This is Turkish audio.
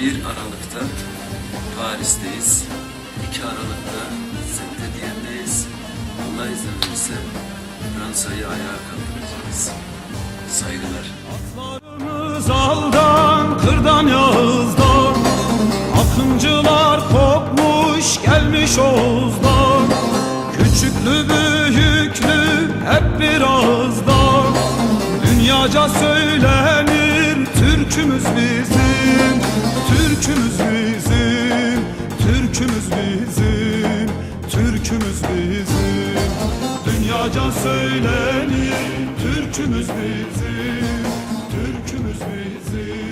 1 Aralık'ta Paris'teyiz. 2 Aralık'ta Saint-Étienne'deyiz. Allah izin verirse Fransa'yı ayağa kaldıracağız. Saygılar. Atlarımız aldan, kırdan yağızdan Akıncılar kopmuş gelmiş oğuzdan Küçüklü büyüklü hep bir ağızdan Dünyaca söyle Türkümüz bizim, Türkümüz bizim, Türkümüz bizim. Dünyaca söylenir, Türkümüz bizim, Türkümüz bizim.